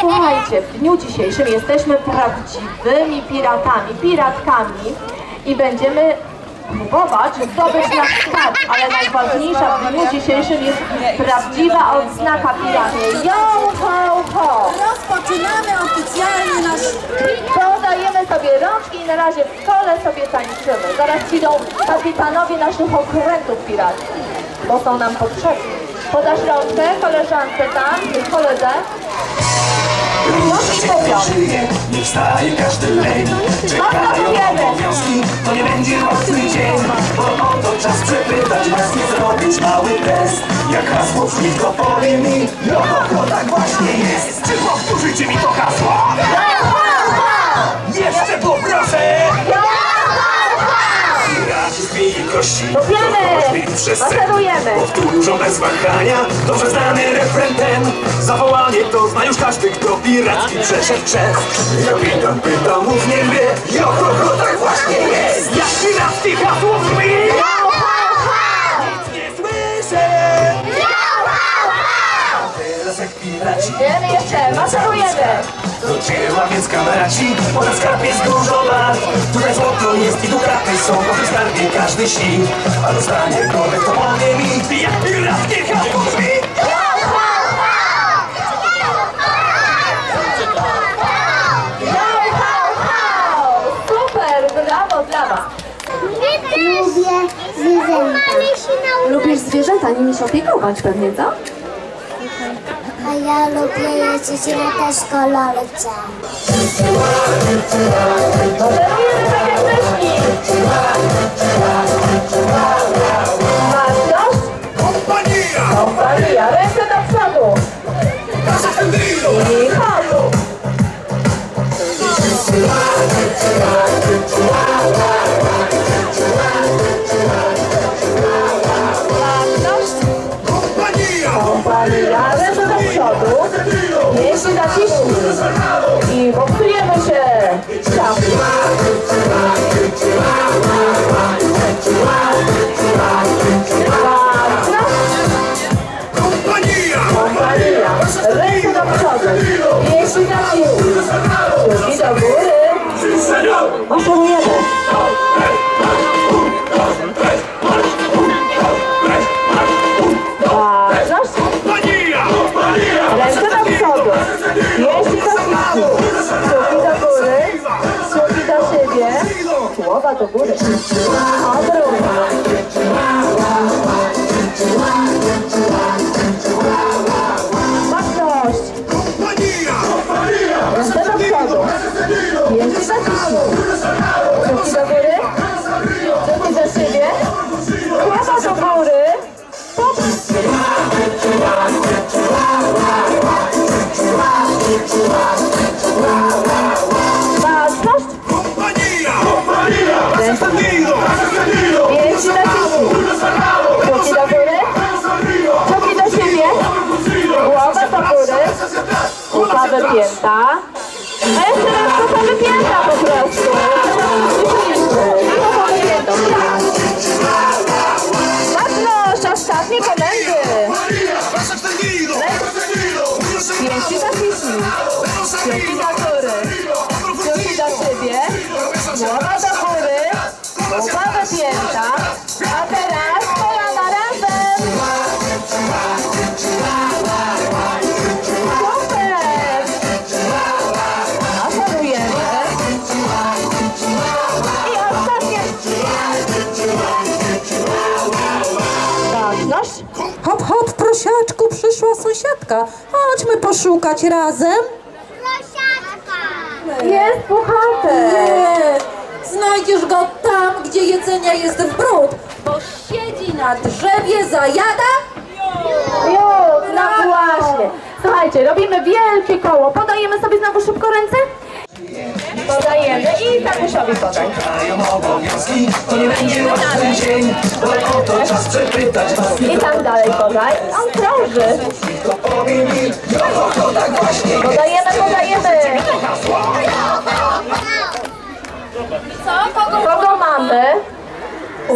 słuchajcie, w dniu dzisiejszym jesteśmy prawdziwymi piratami, piratkami i będziemy próbować zdobyć nasz skarb, ale najważniejsza w dniu dzisiejszym jest prawdziwa odznaka piraty. Yo, ho, ho! Rozpoczynamy oficjalnie nasz Podajemy sobie rączki i na razie w kole sobie tańczymy. Zaraz przyjdą kapitanowie naszych okrętów pirackich, bo są nam potrzebni. Podasz rączkę koleżance tam, koledze. No mówią. żyje, nie wstaje każdy leń Czekają obowiązki, to nie będzie łatwy dzień Bo oto czas przepytać was i zrobić mały test Jak hasło brzmi, to powie mi No to tak właśnie jest Czy powtórzycie mi to hasło? Jeszcze poproszę! Krwi i kości Lubiamy! Maszerujemy! Powtórzą bez wahania. Dobrze znany refren ten. Zawołanie to zna już każdy Kto piracki przeszedł przez. Kapitan pyta, mów nie wie Jo, ho, ho, tak właśnie jest. Jak pirackie hasło brzmi Piraci Wiemy jeszcze, maszerujemy! do dzieła, więc kameraci Bo na skarb jest dużo lat Tutaj złoto jest i dukaty są tym skarbie każdy śni A dostanie korek to powie mi Jak! Super, brawo dla was! Lubię zwierzęta. Lubisz zwierzęta, nimi się opiekować pewnie, co? A ja lubię jeździć na te szkololce. Maszerujemy tak jak Głowa do góry! Odwrót! Wypięta! A jeszcze raz kupa wypięta po prostu! Baczność! Ostatnie komendy! Sandrino! Jeśli naciśnij! Kciuki do góry! Kciuki do siebie! Głowa do sąsiadka. Chodźmy poszukać razem. Jest puchaty. Nie, znajdziesz go tam, gdzie jedzenia jest w bród, bo siedzi na drzewie, zajada. Już, no właśnie. Słuchajcie, robimy wielkie koło. Podajemy sobie znowu szybko ręce? Podajemy i Tadeuszowi podaj. Czekają obowiązki, to nie będzie łatwy dzień Bo czas przepytać I tam dalej podaj. On krąży. To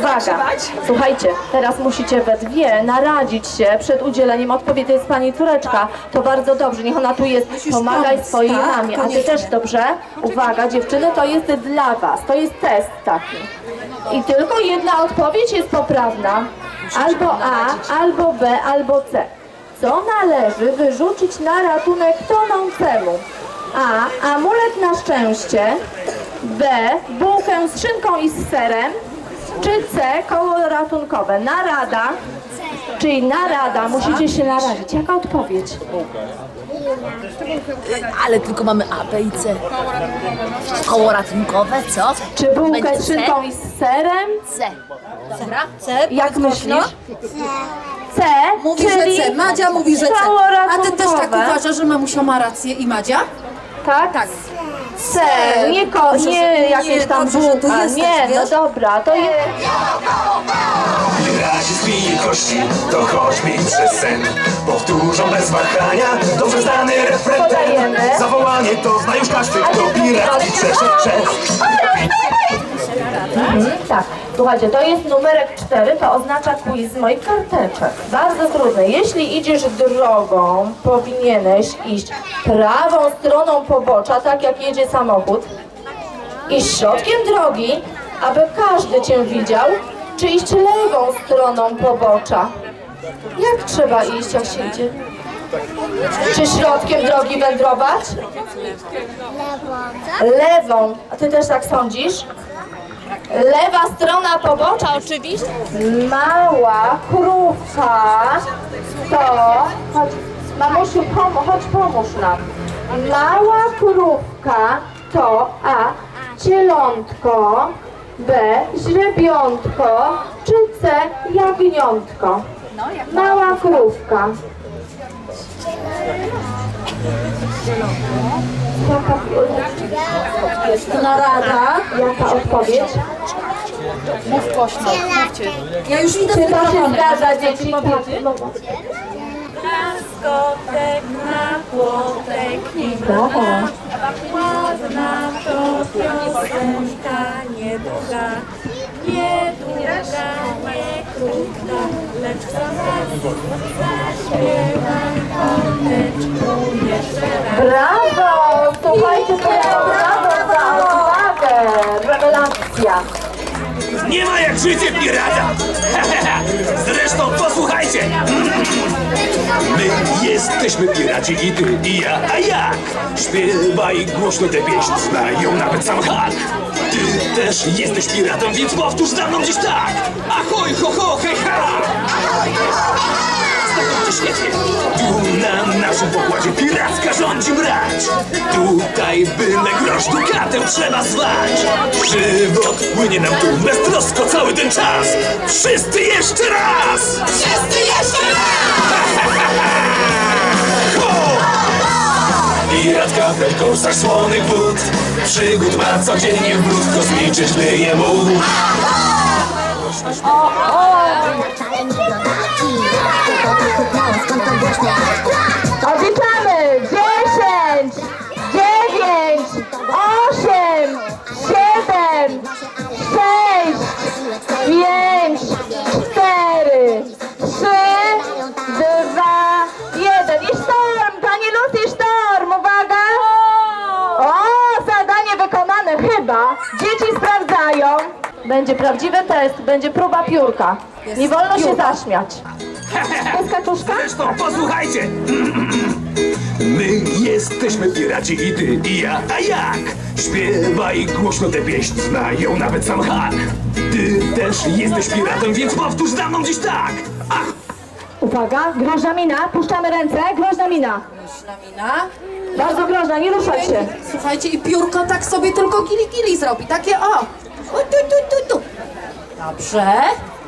Uwaga, słuchajcie, teraz musicie we dwie naradzić się przed udzieleniem odpowiedzi. Jest pani córeczka, to bardzo dobrze, niech ona tu jest. Pomagaj swojej tak? mamie, a ty też dobrze? Uwaga, dziewczyny, to jest dla was, to jest test taki. I tylko jedna odpowiedź jest poprawna. Albo A, albo B, albo C. Co należy wyrzucić na ratunek tonącemu? A. Amulet na szczęście. B. Bułkę z szynką i z serem. Czy C. Koło ratunkowe. Narada. Czyli narada. Musicie się naradzić. Jaka odpowiedź? Ale tylko mamy A, B i C. Koło ratunkowe, co? Czy bułkę z szynką i z serem? C. Dobra? C, Jak powiedz myślisz? głośno. C. Mówi, czyli że C. Madzia mówi, że C. koło A ty też tak ratunkowe. uważasz, że mamusia ma rację i Madzia? Tak? Tak. C, nie, ko, Dobrze, że- nie jakieś tam dobrze, że tu bułka. jesteś, Nie, no wiesz? dobra, to jest... Piraci z pili kości, to chodź mi przez sen Powtórzą bez wahania, dobrze znany refren Podajemy. Zawołanie to zna już każdy, kto piracki przeszedł przez Mhm, tak. Słuchajcie, to jest numerek 4, to oznacza quiz z moich karteczek. Bardzo trudny. Jeśli idziesz drogą, powinieneś iść prawą stroną pobocza, tak jak jedzie samochód, iść środkiem drogi, aby każdy cię widział, czy iść lewą stroną pobocza. Jak trzeba iść, jak się idzie? Czy środkiem drogi wędrować? Lewą. A ty też tak sądzisz? Lewa strona pobocza oczywiście. Mała krówka to... Chodź, mamusiu, pom chodź pomóż nam. Mała krówka to A. Cielątko B. Źrebiątko czy C. Jagniątko. Mała krówka. Jest narada? Jaka odpowiedź? Ja już idę Czy to się zgadza, dzieci? No. Skotek na płotek Brawo. ładna to piosenka niedługa, niedługa, nie krótka, lecz zaśpiewaj koteczku jeszcze raz. Brawo! Słuchajcie, to ja brawo za odwagę! Rewelacja! Nie ma jak życie pirata! Zresztą posłuchajcie! My jesteśmy piraci i ty i ja, a jak? Śpiewaj głośno tę pieśń, znają nawet sam hak. Ty też jesteś piratem, więc powtórz za mną dziś tak! Ahoj, ho, ho, hej, ha! Znakomicie świetnie! Tu na naszym pokładzie piracka rządzi brać! Tutaj byle grosz dukatem trzeba zwać! Żywot płynie nam tu beztrosko cały ten czas! Wszyscy jeszcze raz! Wszyscy jeszcze raz! Piratka wielkość słonych wód Przygód ma codziennie w brud Kosmiczy śmieje mu Odliczamy! Będzie prawdziwy test, będzie próba piórka. Nie wolno się zaśmiać. Jest kaczuszka? Zresztą posłuchajcie! My jesteśmy piraci i ty i ja, a jak? Śpiewaj głośno tę pieśń, znają nawet sam hak. Ty też jesteś piratem, więc powtórz za mną dziś tak! Ach, Uwaga, groźna mina, puszczamy ręce, groźna mina. Ślamina. Bardzo groźna, nie ruszać się. Słuchajcie, i piórko tak sobie tylko gili gili zrobi. Takie o. o tu, tu, tu, tu. Dobrze,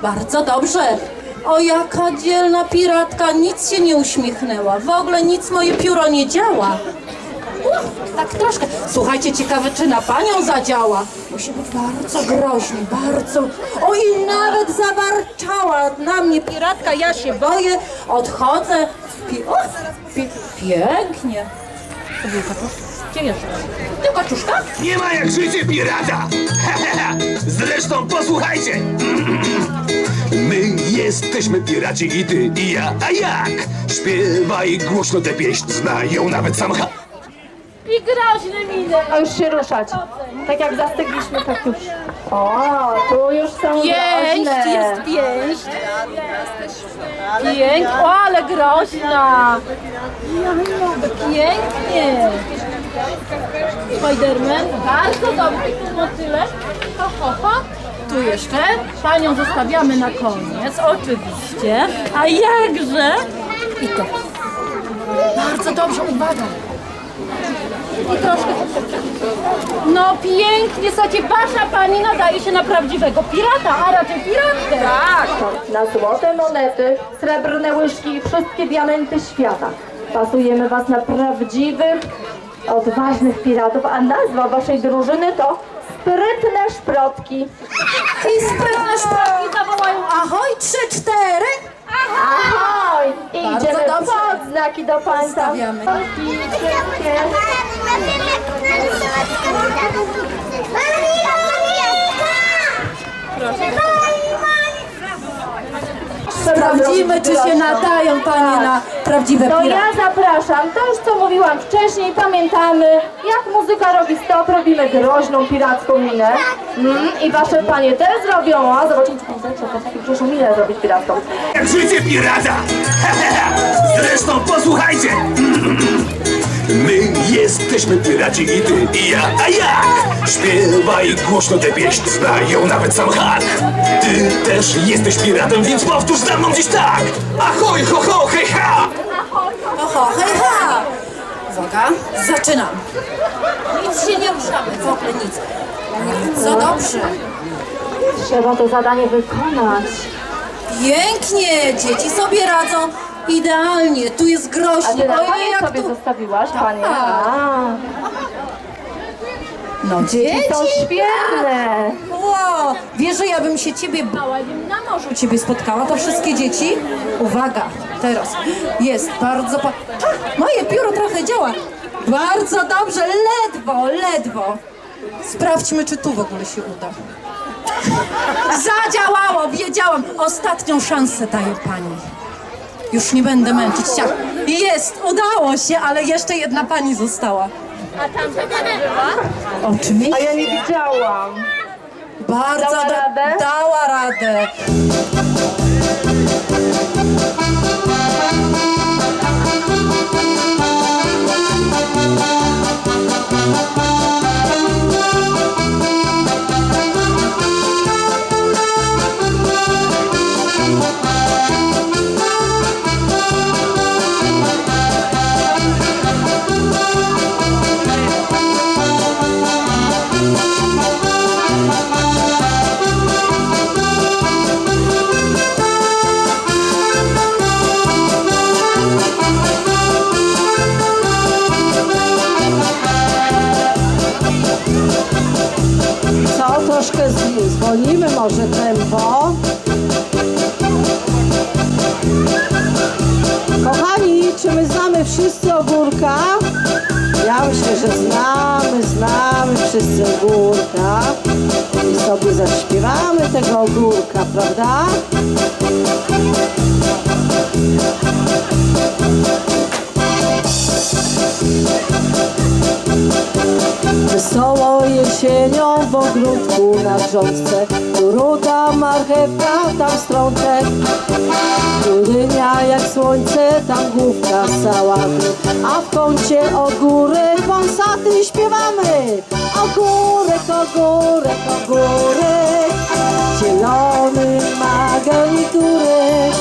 bardzo dobrze. O, jaka dzielna piratka, nic się nie uśmiechnęła. W ogóle nic moje pióro nie działa. Tak troszkę. Słuchajcie, ciekawe, czy na panią zadziała. Musi być bardzo groźny, bardzo. O, i nawet zawarczała na mnie piratka. Ja się boję, odchodzę. Pi- pi- pięknie. To był kaczusz. Gdzie jeszcze? Ty kaczuszka? Nie ma jak życie pirata! Zresztą posłuchajcie! My jesteśmy piraci i ty i ja, a jak? Śpiewaj głośno tę pieśń, znają nawet sam ha. I groźne miny. A już się ruszać. Tak jak zastygliśmy, tak już. O, tu już są Pięść, groźne. jest pięść. Pięć, o ale groźna. Pięknie. Spiderman, bardzo dobry. Tu motylek. Ho, ho, ho. Tu jeszcze. Panią zostawiamy na koniec, oczywiście. A jakże? I to. Bardzo dobrze, uwaga. I troszkę. No pięknie, słuchajcie, wasza pani nadaje się na prawdziwego pirata, a raczej piratkę. Tak. Na złote monety, srebrne łyżki i wszystkie diamenty świata. Pasujemy was na prawdziwych, odważnych piratów, a nazwa waszej drużyny to Sprytne Szprotki. I sprytne szpaki zawołają ahoj, trzy, cztery. Ahoj! I Bardzo idziemy dobrze. pod znaki do państwa. Sprawdzimy, czy się nadają panie na prawdziwe To piraty. ja zapraszam, to już co mówiłam wcześniej, pamiętamy, jak muzyka robi stop, robimy groźną piracką minę. Mm, I wasze panie też zrobią, a zobaczymy, czy pan zechce groźną minę zrobić piracką. Jak życie pirata! Zresztą posłuchajcie! My jesteśmy piraci i ty i ja, a jak? Śpiewaj głośno tę pieśń, znają nawet sam hak. Ty też jesteś piratem, więc powtórz za mną dziś tak! Ahoj, ho, ho, hej, ha! Oho, hej, ha! Uwaga, zaczynam. Nic się nie ruszamy, w ogóle nic. Co dobrze. Trzeba to zadanie wykonać. Pięknie, dzieci sobie radzą. Idealnie, tu jest A groźnie. ty na Ojej, jak sobie tu... zostawiłaś, panie? Tak. A, No dzieci. są świetne. Wow, wiesz, że ja bym się ciebie bała, jakbym na morzu ciebie spotkała, to wszystkie dzieci? Uwaga, teraz. Jest, bardzo... Pa... Moje pióro trochę działa. Bardzo dobrze, ledwo, ledwo. Sprawdźmy, czy tu w ogóle się uda. Zadziałało, wiedziałam. Ostatnią szansę daję pani. Już nie będę męczyć cię. Jest, udało się, ale jeszcze jedna pani została. A tam pani była? Oczywiście. A ja nie widziałam. Bardzo Dała radę? Dała radę. Może tempo. Kochani, czy my znamy wszyscy ogórka? Ja myślę, że znamy, znamy wszyscy ogórka. I sobie zaśpiewamy tego ogórka, prawda? Wesoło jesienią w ogródku na grządce Ruda marchewka tam strączek Rudynia jak słońce tam główka sałaty A w kącie ogórek wąsaty śpiewamy. Ogórek, ogórek, ogórek Zielony ma garniturek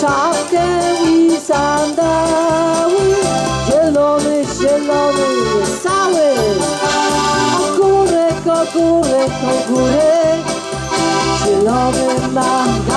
Czapkę i sandały Zielony, zielony jest do góry, do Zielony mandat.